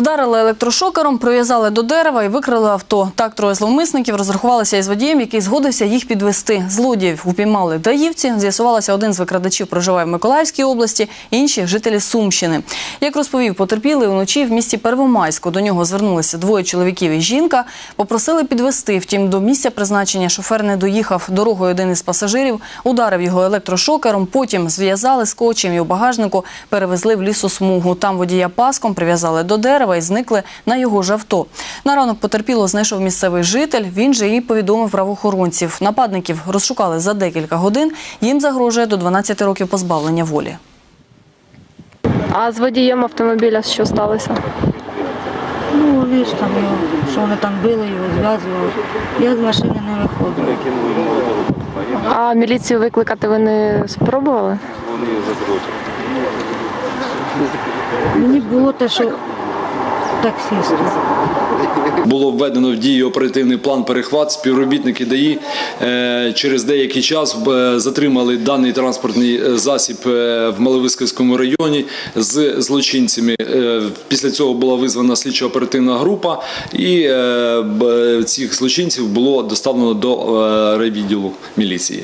Вдарили електрошокером, прив'язали до дерева і викрили авто. Так троє зловмисників розрахувалися із водієм, який згодився їх підвести. Злодіїв упіймали даївці. З'ясувалося, один з викрадачів проживає в Миколаївській області, інші – жителі Сумщини. Як розповів потерпілий, уночі в місті Первомайську до нього звернулися двоє чоловіків і жінка. Попросили підвести. Втім, до місця призначення шофер не доїхав. Дорогою один із пасажирів ударив його електрошокером. Потім зв'язали скотчем і у багажнику перевезли в лісосмугу. Там водія паском прив'язали до дерева і зникли на його ж авто. На ранок потерпіло знайшов місцевий житель. Він же і повідомив правоохоронців. Нападників розшукали за декілька годин. Їм загрожує до 12 років позбавлення волі. А з водієм автомобіля що сталося? Ну, ви ж там його, що вони там били, його зв'язували. Я з машини не виходила. А міліцію викликати ви не спробували? Мені було те, що таксисту. Було введено в дію оперативний план перехват. Співробітники ДАІ е, через деякий час е, затримали даний транспортний е, засіб в Маловисківському районі з злочинцями. Після цього була визвана слідчо-оперативна група, і цих злочинців було доставлено до райвідділу міліції.